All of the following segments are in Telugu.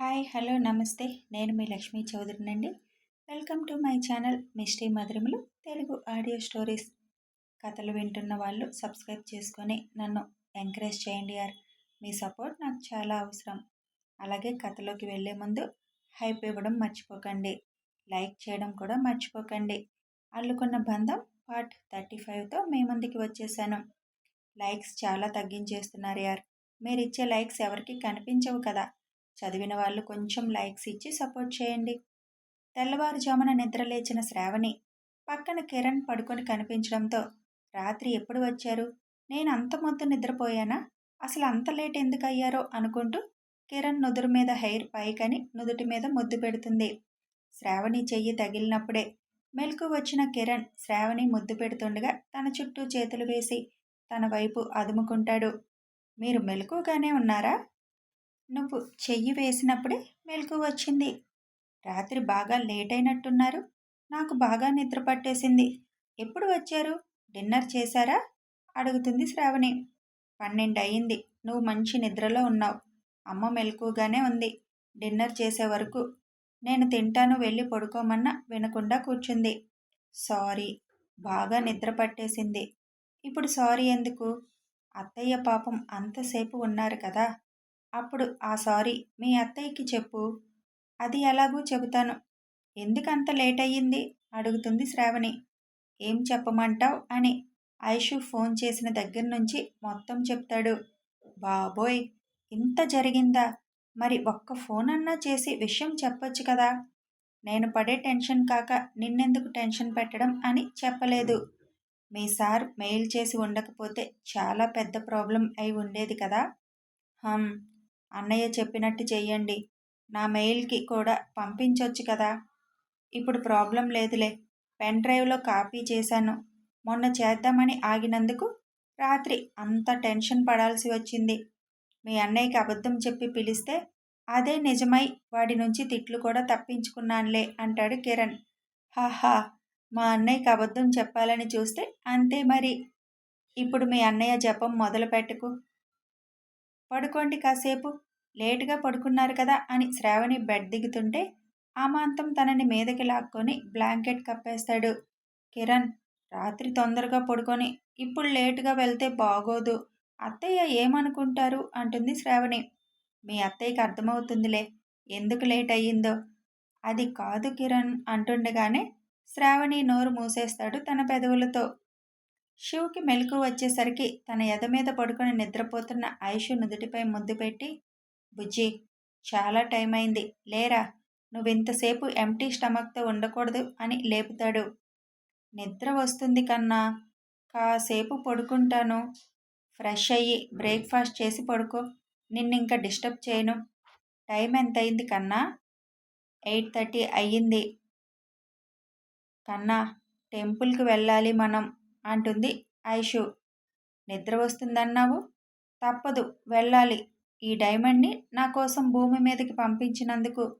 హాయ్ హలో నమస్తే. నేను మీ Lakshmi చౌదరినండి. Welcome to my channel Misty మధురములు Telugu audio stories. కథలు వింటున్న వాళ్ళు సబ్స్క్రైబ్ చేసుకొని నన్ను ఎంకరేజ్ చేయండి యార్. మీ సపోర్ట్ నాకు చాలా అవసరం. అలాగే కథలోకి వెళ్ళే ముందు హైప్ ఇవ్వడం మర్చిపోకండి. లైక్ చేయడం కూడా మర్చిపోకండి. అల్లుకున్న బంధం పార్ట్ థర్టీ ఫైవ్తో మీ ముందుకి వచ్చేసాను. లైక్స్ చాలా తగ్గించేస్తున్నారు యార్. మీరు ఇచ్చే లైక్స్ ఎవరికి కనిపించవు కదా. చదివిన వాళ్ళు కొంచెం లైక్స్ ఇచ్చి సపోర్ట్ చేయండి. తెల్లవారుజామున నిద్రలేచిన శ్రావణి పక్కన కిరణ్ పడుకొని కనిపించడంతో రాత్రి ఎప్పుడు వచ్చారు? నేను అంత మొత్తం నిద్రపోయానా? అసలు అంత లేట్ ఎందుకు అయ్యారో అనుకుంటూ కిరణ్ నుదురు మీద హెయిర్ పైకని నుదుటి మీద ముద్దు పెడుతుంది. శ్రావణి చెయ్యి తగిలినప్పుడే మెలకు వచ్చిన కిరణ్ శ్రావణి ముద్దు పెడుతుండగా తన చుట్టూ చేతులు వేసి తన వైపు అదుముకుంటాడు. మీరు మెలకుగానే ఉన్నారా? నువ్వు చెయ్యి వేసినప్పుడే మెలకు వచ్చింది. రాత్రి బాగా లేట్ అయినట్టున్నారు నాకు బాగా నిద్ర పట్టేసింది. ఎప్పుడు వచ్చారు? డిన్నర్ చేశారా? అడుగుతుంది శ్రావణి. పన్నెండు అయింది నువ్వు మంచి నిద్రలో ఉన్నావు. అమ్మ మెలకుగానే ఉంది. డిన్నర్ చేసే వరకు నేను తింటాను వెళ్ళి పడుకోమన్నా వినకుండా కూర్చుంది. సారీ బాగా నిద్ర పట్టేసింది. ఇప్పుడు సారీ ఎందుకు? అత్తయ్య పాపం అంతసేపు ఉన్నారు కదా. అప్పుడు ఆ సారీ మీ అత్తయ్యకి చెప్పు. అది ఎలాగూ చెబుతాను. ఎందుకంత లేట్ అయ్యింది అడుగుతుంది శ్రావణి. ఏం చెప్పమంటావు? అని ఐషు ఫోన్ చేసిన దగ్గర నుంచి మొత్తం చెప్తాడు. బాబోయ్ ఇంత జరిగిందా? మరి ఒక్క ఫోన్ అన్నా చేసి విషయం చెప్పొచ్చు కదా. నేను పడే టెన్షన్ కాక నిన్నెందుకు టెన్షన్ పెట్టడం అని చెప్పలేదు. మీ సార్ మెయిల్ చేసి ఉండకపోతే చాలా పెద్ద ప్రాబ్లం అయి ఉండేది కదా. హమ్ అన్నయ్య చెప్పినట్టు చెయ్యండి. నా మెయిల్కి కూడా పంపించవచ్చు కదా. ఇప్పుడు ప్రాబ్లం లేదులే. పెన్ డ్రైవ్లో కాపీ చేశాను. మొన్న చేద్దామని ఆగినందుకు రాత్రి అంత టెన్షన్ పడాల్సి వచ్చింది. మీ అన్నయ్యకి అబద్ధం చెప్పి పిలిస్తే అదే నిజమై వాడి నుంచి తిట్లు కూడా తప్పించుకున్నానులే అంటాడు కిరణ్. హాహా! మా అన్నయ్యకి అబద్ధం చెప్పాలని చూస్తే అంతే మరి. ఇప్పుడు మీ అన్నయ్య జపం మొదలు పెట్టుకు పడుకోండి కాసేపు. లేటుగా పడుకున్నారు కదా అని శ్రావణి బెడ్ దిగుతుంటే ఆమాంతం తనని మీదకి లాక్కొని బ్లాంకెట్ కప్పేస్తాడు. కిరణ్ రాత్రి తొందరగా పడుకొని ఇప్పుడు లేటుగా వెళ్తే బాగోదు. అత్తయ్య ఏమనుకుంటారు? అంటుంది శ్రావణి. మీ అత్తయ్యకి అర్థమవుతుందిలే. ఎందుకు లేట్ అయ్యిందో? అది కాదు కిరణ్ అంటుండగానే శ్రావణి నోరు మూసేస్తాడు తన పెదవులతో. శివుకి మెలకు వచ్చేసరికి తన ఎద మీద పడుకొని నిద్రపోతున్న ఐషు నుదుటిపై ముద్దు పెట్టి బుజ్జి చాలా టైం అయింది. లేరా? నువ్వింతసేపు ఎంటీ స్టమక్తో ఉండకూడదు అని లేపుతాడు. నిద్ర వస్తుంది కన్నా కాసేపు పడుకుంటాను. ఫ్రెష్ అయ్యి బ్రేక్ఫాస్ట్ చేసి పడుకో. నిన్నింక డిస్టర్బ్ చేయను. టైం ఎంత అయింది కన్నా? ఎయిట్ థర్టీ అయ్యింది. కన్నా టెంపుల్కి వెళ్ళాలి మనం. అంటుంది ఐషు. నిద్ర వస్తుందన్నావు? తప్పదు వెళ్ళాలి. ఈ డైమండ్ని నా కోసం భూమి మీదకి పంపించినందుకు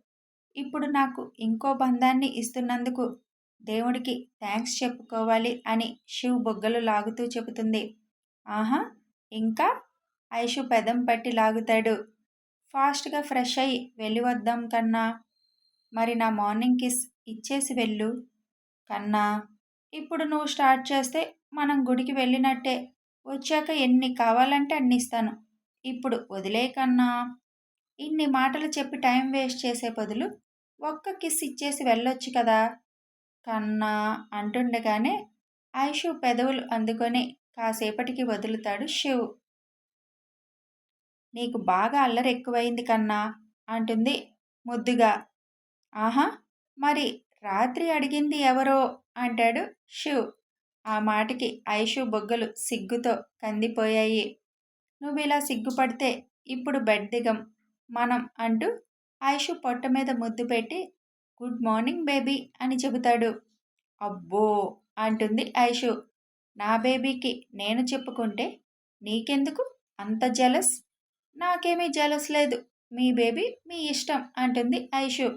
ఇప్పుడు నాకు ఇంకో బంధాన్ని ఇస్తున్నందుకు దేవుడికి థ్యాంక్స్ చెప్పుకోవాలి అని శివ్ బొగ్గలు లాగుతూ చెబుతుంది. ఆహా ఇంకా? ఐషు పెదం పట్టి లాగుతాడు. ఫాస్ట్గా ఫ్రెష్ అయ్యి వెళ్ళి వద్దాం కన్నా. మరి నా మార్నింగ్ కిస్ ఇచ్చేసి వెళ్ళు. కన్నా ఇప్పుడు నువ్వు స్టార్ట్ చేస్తే మనం గుడికి వెళ్ళినట్టే. వచ్చాక ఎన్ని కావాలంటే అన్ని ఇస్తాను. ఇప్పుడు వదిలే కన్నా. ఇన్ని మాటలు చెప్పి టైం వేస్ట్ చేసే బదులు ఒక్క కిస్ ఇచ్చేసి వెళ్ళొచ్చు కదా. కన్నా అంటుండగానే ఐషు పెదవులు అందుకొని కాసేపటికి వదులుతాడు శివ్. నీకు బాగా అల్లరి ఎక్కువైంది కన్నా అంటుంది ముద్దుగా. ఆహా! మరి రాత్రి అడిగింది ఎవరో అంటాడు శివ్ ఆ మాటకి ఐషు బొగ్గలు సిగ్గుతో కందిపోయాయి. నువ్వు ఇలా సిగ్గుపడితే ఇప్పుడు బెడ్ దిగం మనం అంటూ ఐషు పొట్ట మీద ముద్దు పెట్టి గుడ్ మార్నింగ్ బేబీ అని చెబుతాడు. అబ్బో అంటుంది ఐషు. నా బేబీకి నేను చెప్పుకుంటే నీకెందుకు? అంత జలస్? నాకేమీ జలస్ లేదు. మీ బేబీ మీ ఇష్టం అంటుంది ఐషు.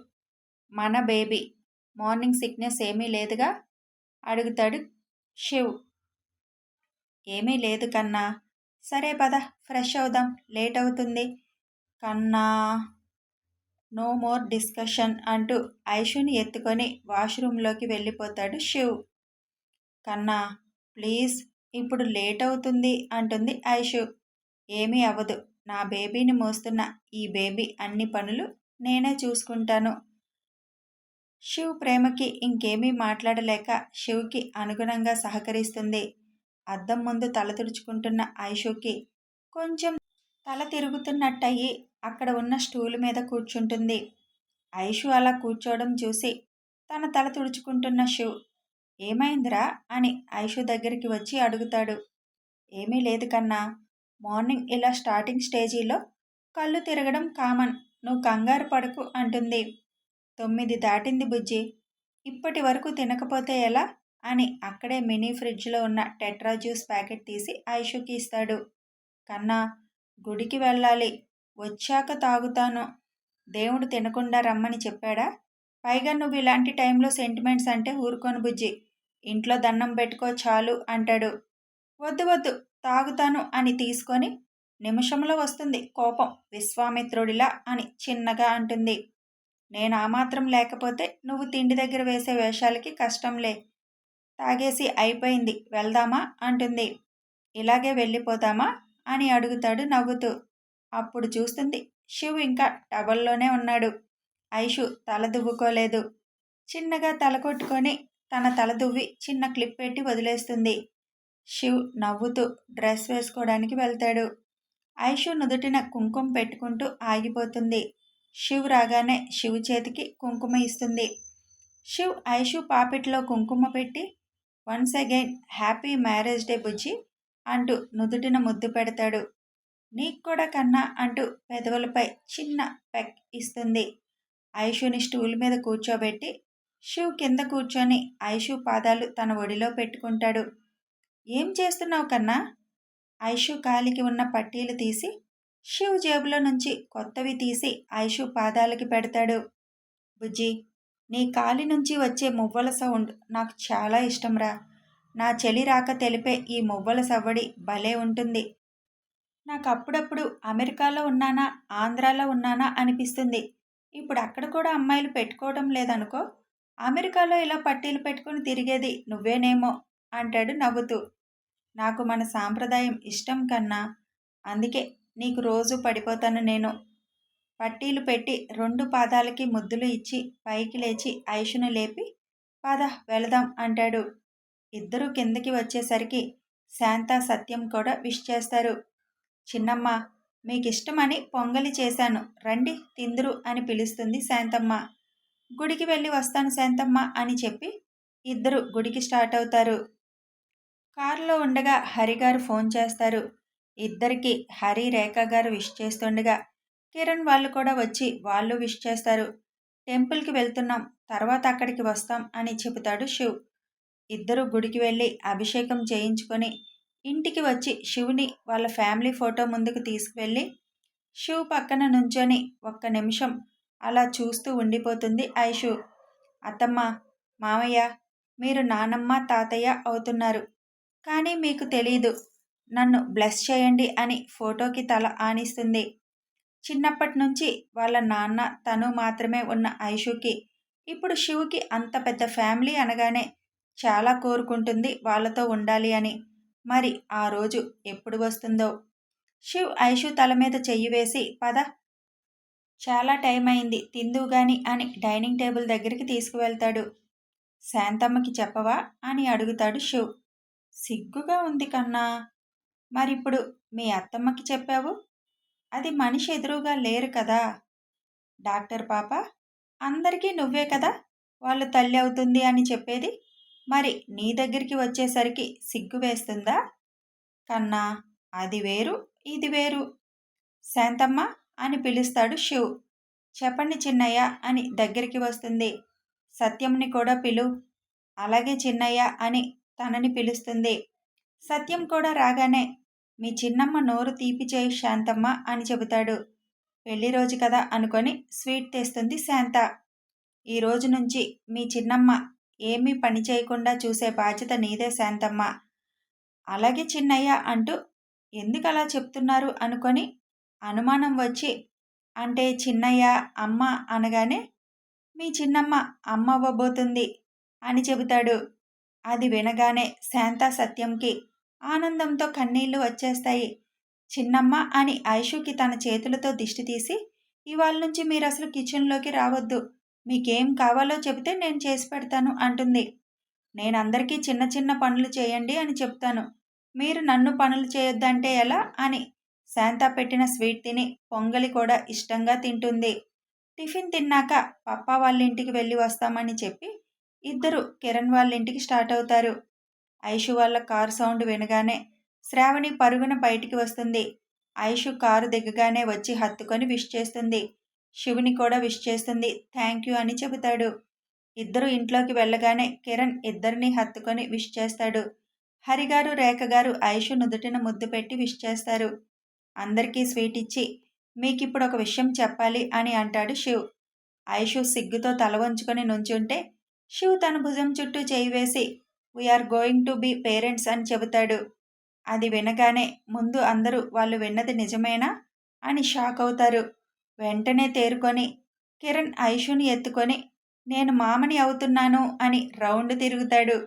మన బేబీ మార్నింగ్ సిక్నెస్ ఏమీ లేదుగా? అడుగుతాడు శివ్. ఏమీ లేదు కన్నా. సరే పద ఫ్రెష్ అవుదాం లేట్ అవుతుంది. కన్నా నో మోర్ డిస్కషన్ అంటూ ఐషుని ఎత్తుకొని వాష్రూమ్లోకి వెళ్ళిపోతాడు శివ్. కన్నా ప్లీజ్ ఇప్పుడు లేట్ అవుతుంది అంటుంది ఐషు. ఏమీ అవ్వదు. నా బేబీని మోస్తున్న ఈ బేబీ అన్ని పనులు నేనే చూసుకుంటాను. శివ్ ప్రేమకి ఇంకేమీ మాట్లాడలేక శివ్కి అనుగుణంగా సహకరిస్తుంది. అద్దం ముందు తల తుడుచుకుంటున్న ఐషుకి కొంచెం తల తిరుగుతున్నట్టయి అక్కడ ఉన్న స్టూల్ మీద కూర్చుంటుంది. ఐషు అలా కూర్చోవడం చూసి తన తల తుడుచుకుంటున్న శివ్ ఏమైందిరా? అని ఐషు దగ్గరికి వచ్చి అడుగుతాడు. ఏమీ లేదు కన్నా మార్నింగ్ ఇలా స్టార్టింగ్ స్టేజీలో కళ్ళు తిరగడం కామన్ నువ్వు కంగారు పడకు అంటుంది. తొమ్మిది దాటింది బుజ్జి. ఇప్పటి వరకు తినకపోతే ఎలా? అని అక్కడే మినీ ఫ్రిడ్జ్లో ఉన్న టెట్రా జ్యూస్ ప్యాకెట్ తీసి ఐషుకి ఇస్తాడు. కన్నా గుడికి వెళ్ళాలి. వచ్చాక తాగుతాను. దేవుడు తినకుండా రమ్మని చెప్పాడా? పైగా నువ్వు ఇలాంటి టైంలో సెంటిమెంట్స్ అంటే ఊరుకోను బుజ్జి. ఇంట్లో దండం పెట్టుకో చాలు అంటాడు. వద్దు వద్దు తాగుతాను అని తీసుకొని నిమిషంలో వస్తుంది కోపం. విశ్వామిత్రుడిలా అని చిన్నగా అంటుంది. నేను ఆ మాత్రం లేకపోతే నువ్వు తిండి దగ్గర వేసే వేషాలకి కష్టంలే. తాగేసి అయిపోయింది. వెళ్దామా? అంటుంది. ఇలాగే వెళ్ళిపోతామా అని అడుగుతాడు నవ్వుతూ. అప్పుడు చూస్తుంది శివ్ ఇంకా టవల్లోనే ఉన్నాడు. ఐషు తల దువ్వుకోలేదు. చిన్నగా తల కొట్టుకొని తన తల దువ్వి చిన్న క్లిప్ పెట్టి వదిలేస్తుంది. శివ్ నవ్వుతూ డ్రెస్ వేసుకోవడానికి వెళ్తాడు. ఐషు నుదుటిన కుంకుమ పెట్టుకుంటూ ఆగిపోతుంది. శివ్ రాగానే శివ్ చేతికి కుంకుమ ఇస్తుంది. శివ్ ఐషు పాపిట్లో కుంకుమ పెట్టి once again happy marriage day బుజ్జి అంటూ నుదుటిన ముద్దు పెడతాడు. నీకు కూడా కన్నా అంటూ పెదవులపై చిన్న పెక్ ఇస్తుంది. ఐషుని స్టూల్ మీద కూర్చోబెట్టి శివ్ కింద కూర్చొని ఐషు పాదాలు తన ఒడిలో పెట్టుకుంటాడు. ఏం చేస్తున్నావు కన్నా? ఐషు కాలికి ఉన్న పట్టీలు తీసి శివ్ జేబులో నుంచి కొత్తవి తీసి ఐషు పాదాలకి పెడతాడు. బుజ్జి నీ కాలి నుంచి వచ్చే మువ్వల సౌండ్ నాకు చాలా ఇష్టంరా. నా చెలి రాక తెలిపే ఈ మువ్వల సవ్వడి భలే ఉంటుంది. నాకు అప్పుడప్పుడు అమెరికాలో ఉన్నానా ఆంధ్రాలో ఉన్నానా అనిపిస్తుంది. ఇప్పుడు అక్కడ కూడా అమ్మాయిలు పెట్టుకోవడం లేదనుకో అమెరికాలో ఇలా పట్టీలు పెట్టుకుని తిరిగేది నువ్వేనేమో అంటాడు నవ్వుతూ. నాకు మన సాంప్రదాయం ఇష్టం కన్నా అందుకే నీకు రోజు పడిపోతాను నేను. పట్టీలు పెట్టి రెండు పాదాలకి ముద్దులు ఇచ్చి పైకి లేచి ఐషును లేపి పాద వెళదాం అంటాడు. ఇద్దరు కిందకి వచ్చేసరికి శాంత సత్యం కూడా విష్ చేస్తారు. చిన్నమ్మ మీకు ఇష్టమని పొంగలి చేశాను. రండి తిందురు అని పిలుస్తుంది శాంతమ్మ. గుడికి వెళ్ళి వస్తాను శాంతమ్మ అని చెప్పి ఇద్దరు గుడికి స్టార్ట్ అవుతారు. కారులో ఉండగా హరిగారు ఫోన్ చేస్తారు. ఇద్దరికి హరి రేఖ గారు విష్ చేస్తుండగా కిరణ్ వాళ్ళు కూడా వచ్చి వాళ్ళు విష్ చేస్తారు. టెంపుల్కి వెళ్తున్నాం తర్వాత అక్కడికి వస్తాం అని చెబుతాడు శివ్. ఇద్దరు గుడికి వెళ్ళి అభిషేకం చేయించుకొని ఇంటికి వచ్చి శివుని వాళ్ళ ఫ్యామిలీ ఫోటో ముందుకు తీసుకువెళ్ళి శివ్ పక్కన నుంచొని ఒక్క నిమిషం అలా చూస్తూ ఉండిపోతుంది ఐషు. అత్తమ్మ మామయ్య మీరు నానమ్మ తాతయ్య అవుతున్నారు. కానీ మీకు తెలీదు నన్ను బ్లెస్ చేయండి అని ఫోటోకి తల ఆనిస్తుంది. చిన్నప్పటి నుంచి వాళ్ళ నాన్న తను మాత్రమే ఉన్న ఐషుకి ఇప్పుడు శివుకి అంత పెద్ద ఫ్యామిలీ అనగానే చాలా కోరుకుంటుంది వాళ్ళతో ఉండాలి అని. మరి ఆ రోజు ఎప్పుడు వస్తుందో? శివ్ ఐషు తల మీద చెయ్యి వేసి పద. చాలా టైం అయింది తిందువు గాని అని డైనింగ్ టేబుల్ దగ్గరికి తీసుకువెళ్తాడు. శాంతమ్మకి చెప్పవా? అని అడుగుతాడు శివ్. సిగ్గుగా ఉంది కన్నా. మరిప్పుడు మీ అత్తమ్మకి చెప్పావు? అది మనిషి ఎదురుగా లేరు కదా! డాక్టర్ పాప అందరికీ నువ్వే కదా! వాళ్ళు తల్లి అవుతుంది అని చెప్పేది? మరి నీ దగ్గరికి వచ్చేసరికి సిగ్గు వేస్తుందా? కన్నా అది వేరు ఇది వేరు. శాంతమ్మ అని పిలుస్తాడు శివ్. చెప్పండి చిన్నయ్య అని దగ్గరికి వస్తుంది. సత్యంని కూడా పిలు. అలాగే చిన్నయ్య అని తనని పిలుస్తుంది. సత్యం కూడా రాగానే మీ చిన్నమ్మ నోరు తీపి చేయి శాంతమ్మ అని చెబుతాడు. పెళ్ళి రోజు కదా అనుకొని స్వీట్ తెస్తుంది శాంత. ఈ రోజు నుంచి మీ చిన్నమ్మ ఏమీ పని చేయకుండా చూసే బాధ్యత నీదే శాంతమ్మ. అలాగే చిన్నయ్య అంటూ ఎందుకు అలా చెప్తున్నారు అనుకొని అనుమానం వచ్చి అంటే చిన్నయ్య అమ్మ అనగానే మీ చిన్నమ్మ అమ్మ అవ్వబోతుంది అని చెబుతాడు. అది వినగానే శాంత సత్యంకి ఆనందంతో కన్నీళ్ళు వచ్చేస్తాయి. చిన్నమ్మ అని ఐషుకి తన చేతులతో దిష్టి తీసి ఇవాళ నుంచి మీరు అసలు కిచెన్లోకి రావద్దు. మీకేం కావాలో చెబితే నేను చేసి పెడతాను అంటుంది. నేను అందరికీ చిన్న చిన్న పనులు చేయండి అని చెప్తాను. మీరు నన్ను పనులు చేయొద్దంటే ఎలా? అని శాంత పెట్టిన స్వీట్ తిని పొంగలి కూడా ఇష్టంగా తింటుంది. టిఫిన్ తిన్నాక పప్ప వాళ్ళ ఇంటికి వెళ్ళి వస్తామని చెప్పి ఇద్దరు కిరణ్ వాళ్ళ ఇంటికి స్టార్ట్ అవుతారు. ఐషు వాళ్ళ కారు సౌండ్ వినగానే శ్రావణి పరుగున బయటికి వస్తుంది. ఐషు కారు దిగగానే వచ్చి హత్తుకొని విష్ చేస్తుంది. శివుని కూడా విష్ చేస్తుంది. థ్యాంక్ యూ అని చెబుతాడు. ఇద్దరు ఇంట్లోకి వెళ్ళగానే కిరణ్ ఇద్దరిని హత్తుకొని విష్ చేస్తాడు. హరిగారు రేఖగారు ఐషు నుదుటిన ముద్దు పెట్టి విష్ చేస్తారు. అందరికీ స్వీట్ ఇచ్చి మీకు ఇప్పుడు ఒక విషయం చెప్పాలి అని అంటాడు శివ్. ఐషు సిగ్గుతో తల వంచుకొని నుంచుంటే శివ్ తన భుజం చుట్టూ చేయి వేసి we're going to be parents అని చెబుతాడు. అది వినగానే ముందు అందరూ వాళ్ళు విన్నది నిజమేనా అని షాక్ అవుతారు. వెంటనే తేరుకొని కిరణ్ ఐషుని ఎత్తుకొని నేను మామని అవుతున్నాను అని రౌండ్ తిరుగుతాడు.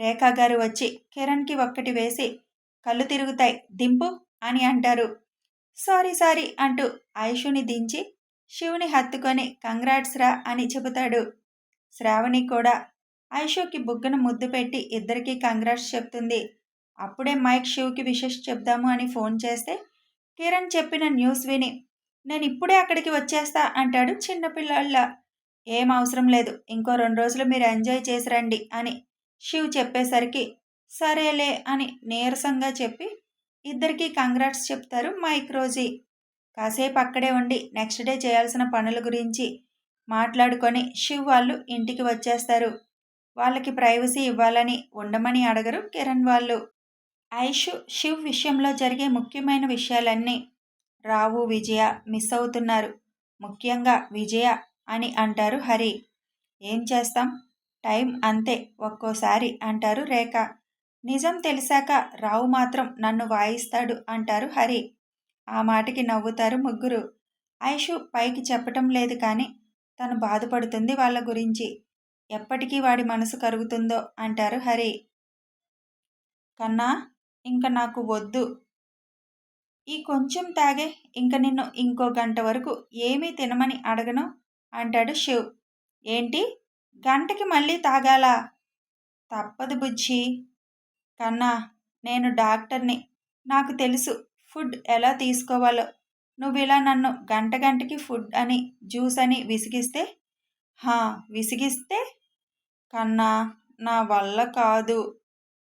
రేఖా గారు వచ్చి కిరణ్కి ఒక్కటి వేసి కళ్ళు తిరుగుతాయి దింపు అని అంటారు. సారీ సారీ అంటూ ఐషుని దించి శివుని హత్తుకొని కంగ్రాట్స్ రా అని చెబుతాడు. శ్రావణి కూడా ఐషోకి బుగ్గను ముద్దు పెట్టి ఇద్దరికీ కంగ్రాట్స్ చెప్తుంది. అప్పుడే మైక్ శివ్కి విషెస్ చెప్దాము అని ఫోన్ చేస్తే కిరణ్ చెప్పిన న్యూస్ విని నేను ఇప్పుడే అక్కడికి వచ్చేస్తా అంటాడు చిన్నపిల్లల ఏం అవసరం లేదు ఇంకో రెండు రోజులు మీరు ఎంజాయ్ చేసి రండి అని శివ్ చెప్పేసరికి సరేలే అని నీరసంగా చెప్పి ఇద్దరికీ కంగ్రాట్స్ చెప్తారు మైక్ రోజీ. కాసేపు అక్కడే ఉండి నెక్స్ట్ డే చేయాల్సిన పనుల గురించి మాట్లాడుకొని శివ్ వాళ్ళు ఇంటికి వచ్చేస్తారు. వాళ్ళకి ప్రైవసీ ఇవ్వాలని ఉండమని అడగరు. కిరణ్ వాళ్ళు ఐషు శివ్ విషయంలో జరిగే ముఖ్యమైన విషయాలన్నీ రావు విజయ మిస్ అవుతున్నారు. ముఖ్యంగా విజయ అని అంటారు హరి. ఏం చేస్తాం? టైం అంతే ఒక్కోసారి అంటారు రేఖ. నిజం తెలిసాక రావు మాత్రం నన్ను వాయిస్తాడు అంటారు హరి. ఆ మాటకి నవ్వుతారు ముగ్గురు. ఐషు పైకి చెప్పటం లేదు కానీ తను బాధపడుతుంది వాళ్ళ గురించి. ఎప్పటికీ వాడి మనసు కరుగుతుందో అంటారు హరి. కన్నా ఇంక నాకు వద్దు. ఈ కొంచెం తాగే ఇంక నిన్ను ఇంకో గంట వరకు ఏమీ తినమని అడగను అంటాడు శివ్. ఏంటి? గంటకి మళ్ళీ తాగాలా? తప్పదు బుజ్జి. కన్నా నేను డాక్టర్ని. నాకు తెలుసు ఫుడ్ ఎలా తీసుకోవాలో. నువ్వు ఇలా నన్ను గంట గంటకి ఫుడ్ అని జ్యూస్ అని విసిగిస్తే? హా విసిగిస్తే? కన్నా నా వల్ల కాదు.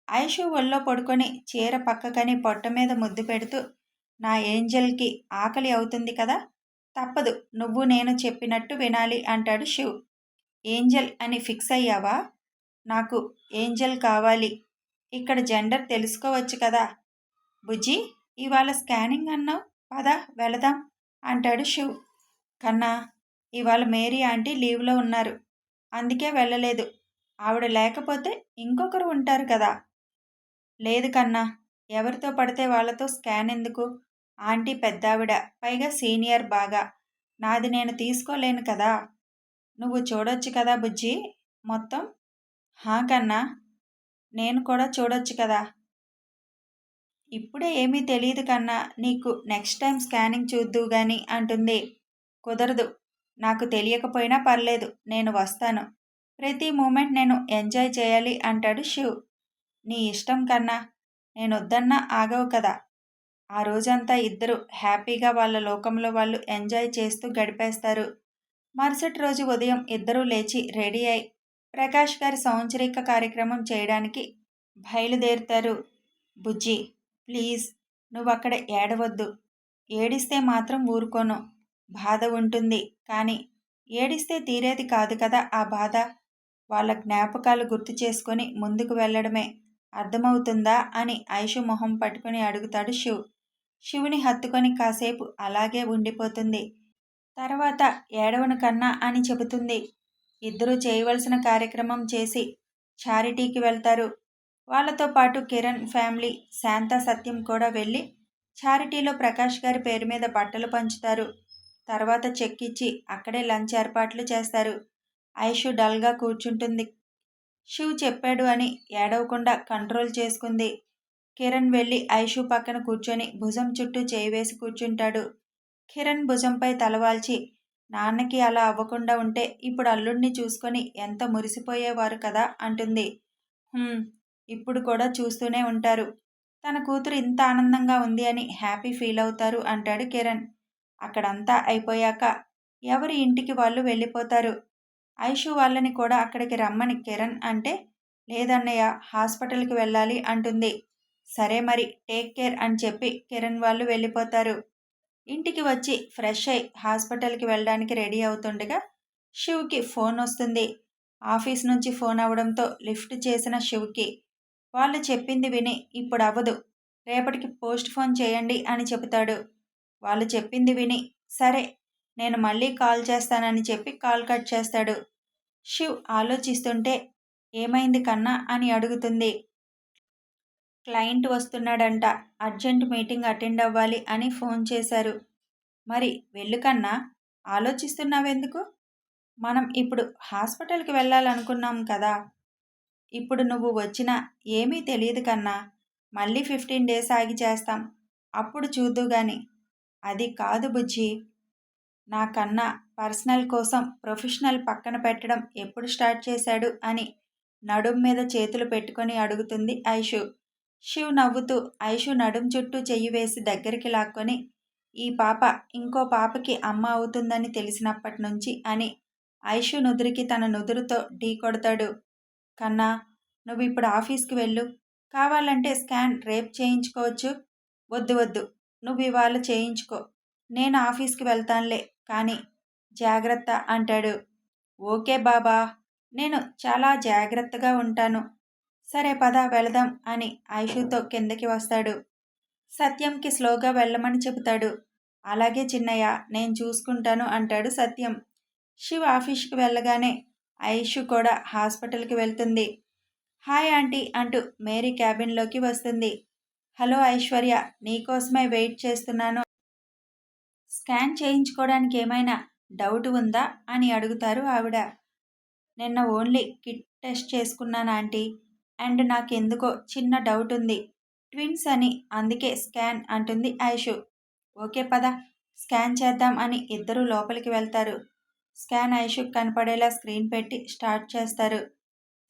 ఐషు ఒళ్ళో పడుకొని చీర పక్కకని పొట్ట మీద ముద్దు పెడుతూ నా ఏంజల్కి ఆకలి అవుతుంది కదా? తప్పదు నువ్వు నేను చెప్పినట్టు వినాలి అంటాడు శివ్. ఏంజల్ అని ఫిక్స్ అయ్యావా? నాకు ఏంజల్ కావాలి. ఇక్కడ జెండర్ తెలుసుకోవచ్చు కదా? బుజ్జి ఇవాళ స్కానింగ్ అన్నావు? పదా వెళదాం అంటాడు శివ్. కన్నా ఇవాళ మేరీ ఆంటీ లీవ్లో ఉన్నారు. అందుకే వెళ్ళలేదు. ఆవిడ లేకపోతే ఇంకొకరు ఉంటారు కదా. లేదు కన్నా ఎవరితో పడితే వాళ్ళతో స్కాన్ ఎందుకు? ఆంటీ పెద్దావిడ పైగా సీనియర్ బాగా. నాది నేను తీసుకోలేను కదా. నువ్వు చూడొచ్చు కదా బుజ్జి మొత్తం? హా కన్నా నేను కూడా చూడొచ్చు కదా. ఇప్పుడే ఏమీ తెలియదు కన్నా నీకు నెక్స్ట్ టైం స్కానింగ్ చూద్దు గాని అంటుంది. కుదరదు నాకు తెలియకపోయినా పర్లేదు నేను వస్తాను. ప్రతి మూమెంట్ నేను ఎంజాయ్ చేయాలి అంటాడు శివ్. నీ ఇష్టం కన్నా నేను వద్దన్నా ఆగవు కదా. ఆ రోజంతా ఇద్దరు హ్యాపీగా వాళ్ళ లోకంలో వాళ్ళు ఎంజాయ్ చేస్తూ గడిపేస్తారు. మరుసటి రోజు ఉదయం ఇద్దరూ లేచి రెడీ అయి ప్రకాష్ గారి సౌంచరిక కార్యక్రమం చేయడానికి బయలుదేరుతారు. బుజ్జి ప్లీజ్ నువ్వు అక్కడ ఏడవద్దు. ఏడిస్తే మాత్రం ఊరుకోను. బాధ ఉంటుంది కానీ ఏడిస్తే తీరేది కాదు కదా ఆ బాధ. వాళ్ళ జ్ఞాపకాలు గుర్తు చేసుకొని ముందుకు వెళ్ళడమే. అర్థమవుతుందా? అని ఐషు మొహం పట్టుకుని అడుగుతాడు శివ్. శివుని హత్తుకొని కాసేపు అలాగే ఉండిపోతుంది. తర్వాత ఏడవను కన్నా అని చెబుతుంది. ఇద్దరూ చేయవలసిన కార్యక్రమం చేసి చారిటీకి వెళ్తారు. వాళ్ళతో పాటు కిరణ్ ఫ్యామిలీ శాంత సత్యం కూడా వెళ్ళి చారిటీలో ప్రకాష్ గారి పేరు మీద బట్టలు పంచుతారు. తర్వాత చెక్ ఇచ్చి అక్కడే లంచ్ ఏర్పాట్లు చేస్తారు. ఐషు డల్గా కూర్చుంటుంది. శివ్ చెప్పాడు అని ఏడవకుండా కంట్రోల్ చేసుకుంది. కిరణ్ వెళ్ళి ఐషు పక్కన కూర్చొని భుజం చుట్టూ చేయి వేసి కూర్చుంటాడు. కిరణ్ భుజంపై తలవాల్చి నాన్నకి అలా అవ్వకుండా ఉంటే ఇప్పుడు అల్లుడిని చూసుకొని ఎంత మురిసిపోయేవారు కదా అంటుంది. ఇప్పుడు కూడా చూస్తూనే ఉంటారు. తన కూతురు ఇంత ఆనందంగా ఉంది అని హ్యాపీ ఫీల్ అవుతారు అంటాడు కిరణ్. అక్కడంతా అయిపోయాక ఎవరి ఇంటికి వాళ్ళు వెళ్ళిపోతారు? ఐషు వాళ్ళని కూడా అక్కడికి రమ్మని కిరణ్ అంటే లేదన్నయ్య హాస్పిటల్కి వెళ్ళాలి అంటుంది. సరే మరి టేక్ కేర్ అని చెప్పి కిరణ్ వాళ్ళు వెళ్ళిపోతారు. ఇంటికి వచ్చి ఫ్రెష్ అయి హాస్పిటల్కి వెళ్ళడానికి రెడీ అవుతుండగా శివ్కి ఫోన్ వస్తుంది. ఆఫీస్ నుంచి ఫోన్ అవడంతో లిఫ్ట్ చేసిన శివ్కి వాళ్ళు చెప్పింది విని ఇప్పుడు అవ్వదు. రేపటికి పోస్ట్ ఫోన్ చేయండి అని చెబుతాడు. వాళ్ళు చెప్పింది విని సరే నేను మళ్ళీ కాల్ చేస్తానని చెప్పి కాల్ కట్ చేస్తాడు. శివ్ ఆలోచిస్తుంటే ఏమైంది కన్నా అని అడుగుతుంది. క్లయింట్ వస్తున్నాడంట. అర్జెంట్ మీటింగ్ అటెండ్ అవ్వాలి అని ఫోన్ చేశారు. మరి వెళ్ళు కన్నా ఆలోచిస్తున్నావెందుకు? మనం ఇప్పుడు హాస్పిటల్కి వెళ్ళాలనుకున్నాం కదా. ఇప్పుడు నువ్వు వచ్చినా ఏమీ తెలియదు కన్నా మళ్ళీ ఫిఫ్టీన్ డేస్ ఆగి చేస్తాం. అప్పుడు చూద్దు గాని అది కాదు బుజ్జి. నాకన్నా పర్సనల్ కోసం ప్రొఫెషనల్ పక్కన పెట్టడం ఎప్పుడు స్టార్ట్ చేశాడు అని నడుం మీద చేతులు పెట్టుకొని అడుగుతుంది ఐషు. శివ్ నవ్వుతూ ఐషు నడుం చుట్టూ చెయ్యి వేసి దగ్గరికి లాక్కొని ఈ పాప ఇంకో పాపకి అమ్మ అవుతుందని తెలిసినప్పటి నుంచి అని ఐషు నుదురికి తన నుదురుతో ఢీ కొడతాడు. కన్నా నువ్వు ఇప్పుడు ఆఫీస్కి వెళ్ళు. కావాలంటే స్కాన్ రేపు చేయించుకోవచ్చు. వద్దు వద్దు. నువ్వు ఇవాళ చేయించుకో. నేను ఆఫీస్కి వెళ్తానులే. కానీ జాగ్రత్త అంటాడు. ఓకే బాబా నేను చాలా జాగ్రత్తగా ఉంటాను. సరే పద వెళదాం అని ఐషుతో కిందకి వస్తాడు. సత్యంకి స్లోగా వెళ్ళమని చెబుతాడు. అలాగే చిన్నయ్య నేను చూసుకుంటాను అంటాడు సత్యం. శివ ఆఫీస్కి వెళ్ళగానే ఐషు కూడా హాస్పిటల్కి వెళ్తుంది. హాయ్ ఆంటీ అంటూ మేరీ క్యాబిన్లోకి వస్తుంది. హలో ఐశ్వర్య నీకోసమే వెయిట్ చేస్తున్నాను. స్కాన్ చేయించుకోవడానికి ఏమైనా డౌట్ ఉందా? అని అడుగుతారు ఆవిడ. నిన్న ఓన్లీ కిట్ టెస్ట్ చేసుకున్నాను ఆంటీ. అండ్ నాకెందుకో చిన్న డౌట్ ఉంది. ట్విన్స్ అని అందుకే స్కాన్ అంటుంది ఐషు. ఓకే పద స్కాన్ చేద్దాం అని ఇద్దరు లోపలికి వెళ్తారు. స్కాన్ ఐషు కనపడేలా స్క్రీన్ పెట్టి స్టార్ట్ చేస్తారు.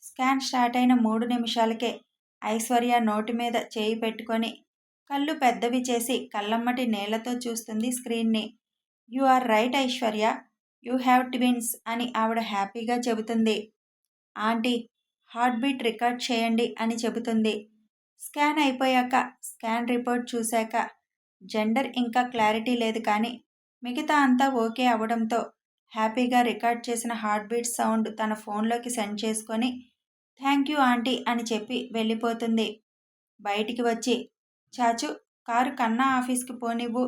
స్కాన్ స్టార్ట్ అయిన మూడు నిమిషాలకే ఐశ్వర్య నోటి మీద చేయి పెట్టుకొని కళ్ళు పెద్దవి చేసి కళ్ళమ్మటి నేలతో చూస్తుంది స్క్రీన్ని. You are right Aishwarya. You have twins అని ఆవిడ హ్యాపీగా చెబుతుంది. ఆంటీ హార్ట్ బీట్ రికార్డ్ చేయండి అని చెబుతుంది. స్కాన్ అయిపోయాక స్కాన్ రిపోర్ట్ చూశాక జెండర్ ఇంకా క్లారిటీ లేదు కానీ మిగతా అంతా ఓకే అవడంతో హ్యాపీగా రికార్డ్ చేసిన హార్ట్ బీట్ సౌండ్ తన ఫోన్లోకి సెండ్ చేసుకొని థ్యాంక్ యూ ఆంటీ అని చెప్పి వెళ్ళిపోతుంది. బయటికి వచ్చి చాచు కారు కన్నా ఆఫీస్కి పోనివ్వు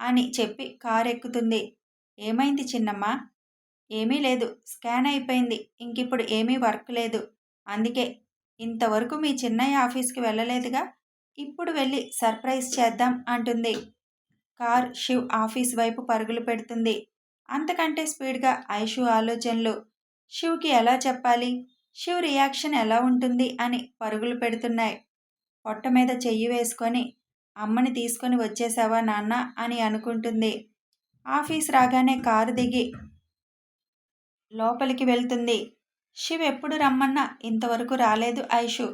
అని చెప్పి కారు ఎక్కుతుంది ఏమైంది చిన్నమ్మా? ఏమీ లేదు స్కాన్ అయిపోయింది ఇంకిప్పుడు ఏమీ వర్క్ లేదు. అందుకే ఇంతవరకు మీ చిన్నయ్య ఆఫీస్కి వెళ్ళలేదుగా ఇప్పుడు వెళ్ళి సర్ప్రైజ్ చేద్దాం అంటుంది. కార్ శివ్ ఆఫీస్ వైపు పరుగులు పెడుతుంది. అంతకంటే స్పీడ్గా ఐషు ఆలోచనలు. శివ్కి ఎలా చెప్పాలి? శివ్ రియాక్షన్ ఎలా ఉంటుంది అని పరుగులు పెడుతున్నాయి. పొట్ట మీద చెయ్యి వేసుకొని అమ్మని తీసుకొని వచ్చేసావా నాన్న అని అనుకుంటుంది. ఆఫీస్ రాగానే కారు దిగి లోపలికి వెళ్తుంది. శివ్ ఎప్పుడు రమ్మన్నా? ఇంతవరకు రాలేదు ఐషు.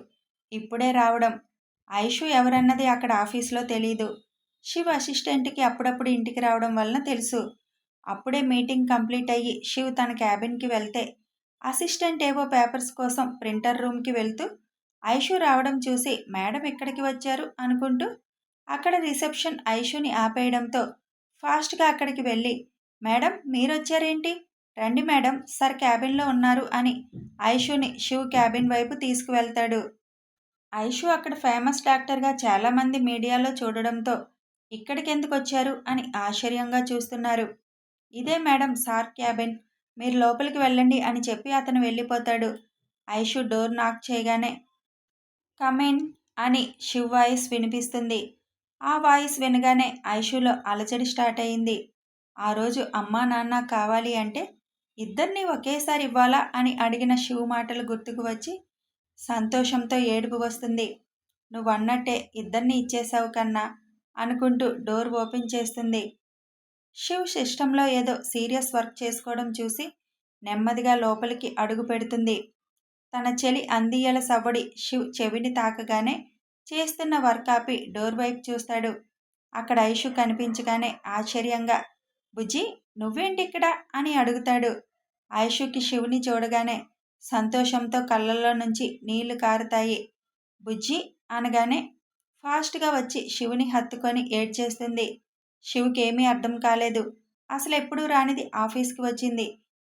ఇప్పుడే రావడం. ఐషు ఎవరన్నది అక్కడ ఆఫీస్లో తెలీదు. శివ్ అసిస్టెంట్కి అప్పుడప్పుడు ఇంటికి రావడం వలన తెలుసు. అప్పుడే మీటింగ్ కంప్లీట్ అయ్యి శివ్ తన క్యాబిన్కి వెళ్తే అసిస్టెంట్ ఏవో పేపర్స్ కోసం ప్రింటర్ రూమ్కి వెళ్తూ ఐషు రావడం చూసి మేడం ఎక్కడికి వచ్చారు? అనుకుంటూ అక్కడ రిసెప్షన్ ఐషుని ఆపేయడంతో ఫాస్ట్గా అక్కడికి వెళ్ళి మేడం మీరొచ్చారేంటి? రండి మేడం సార్ క్యాబిన్లో ఉన్నారు అని ఐషుని శివ్ క్యాబిన్ వైపు తీసుకువెళ్తాడు. ఐషు అక్కడ ఫేమస్ డాక్టర్గా చాలామంది మీడియాలో చూడడంతో ఇక్కడికెందుకు వచ్చారు అని ఆశ్చర్యంగా చూస్తున్నారు. ఇదే మేడం సార్ క్యాబిన్. మీరు లోపలికి వెళ్ళండి అని చెప్పి అతను వెళ్ళిపోతాడు. ఐషు డోర్ నాక్ చేయగానే కమిన్ అని శివ్ వాయిస్ వినిపిస్తుంది. ఆ వాయిస్ వినగానే ఐషులో అలజడి స్టార్ట్ అయింది. ఆ రోజు అమ్మా నాన్న కావాలి అంటే ఇద్దరిని ఒకేసారి ఇవ్వాలా అని అడిగిన శివ మాటలు గుర్తుకు వచ్చి సంతోషంతో ఏడుపు వస్తుంది. నువ్వు అన్నట్టే ఇద్దరిని ఇచ్చేసావు కన్నా అనుకుంటూ డోర్ ఓపెన్ చేస్తుంది. శివ్ సిస్టంలో ఏదో సీరియస్ వర్క్ చేసుకోవడం చూసి నెమ్మదిగా లోపలికి అడుగు పెడుతుంది. తన చెలి అందియల సవ్వడి శివ్ చెవిని తాకగానే చేస్తున్న వర్క్ ఆపి డోర్ వైపు చూస్తాడు. అక్కడ ఐషు కనిపించగానే ఆశ్చర్యంగా బుజ్జి నువ్వేంటి ఇక్కడ అని అడుగుతాడు. ఐషుకి శివుని చూడగానే సంతోషంతో కళ్ళల్లో నుంచి నీళ్ళు కారుతాయి. బుజ్జి అనగానే ఫాస్ట్గా వచ్చి శివుని హత్తుకొని ఏడ్చేస్తుంది. శివుకి ఏమీ అర్థం కాలేదు. అసలు ఎప్పుడూ రానిది ఆఫీస్కి వచ్చింది.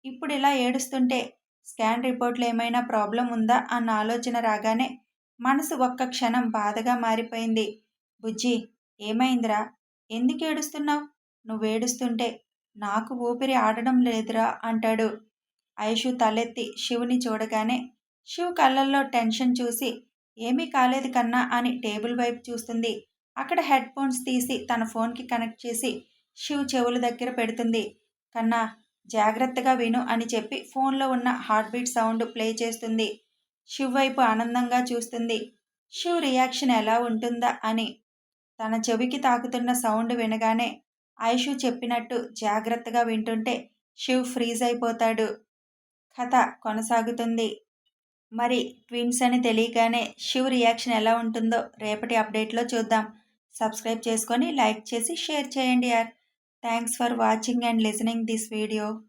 ఇప్పుడు ఇలా ఏడుస్తుంటే స్కాన్ రిపోర్ట్లు ఏమైనా ప్రాబ్లం ఉందా అన్న ఆలోచన రాగానే మనసు ఒక్క క్షణం బాధగా మారిపోయింది. బుజ్జి ఏమైందిరా? ఎందుకు ఏడుస్తున్నావు? నువ్వేడుస్తుంటే నాకు ఊపిరి ఆడడం లేదురా అంటాడు. ఐషు తలెత్తి శివుని చూడగానే శివ్ కళ్ళల్లో టెన్షన్ చూసి ఏమీ కాలేదు కన్నా అని టేబుల్ వైపు చూస్తుంది. అక్కడ హెడ్ ఫోన్స్ తీసి తన ఫోన్కి కనెక్ట్ చేసి శివ్ చెవుల దగ్గర పెడుతుంది. కన్నా జాగ్రత్తగా విను అని చెప్పి ఫోన్లో ఉన్న హార్ట్ బీట్ సౌండ్ ప్లే చేస్తుంది. శివ్ వైపు ఆనందంగా చూస్తుంది. శివ్ రియాక్షన్ ఎలా ఉంటుందా అని. తన చెవికి తాకుతున్న సౌండ్ వినగానే ఐషు చెప్పినట్టు జాగ్రత్తగా వింటుంటే శివ్ ఫ్రీజ్ అయిపోతాడు. కథ కొనసాగుతుంది. మరి ట్విన్స్ అని తెలియగానే శివ్ రియాక్షన్ ఎలా ఉంటుందో రేపటి అప్డేట్లో చూద్దాం. సబ్స్క్రైబ్ చేసుకొని లైక్ చేసి షేర్ చేయండి యార్. Thanks for watching and listening this video.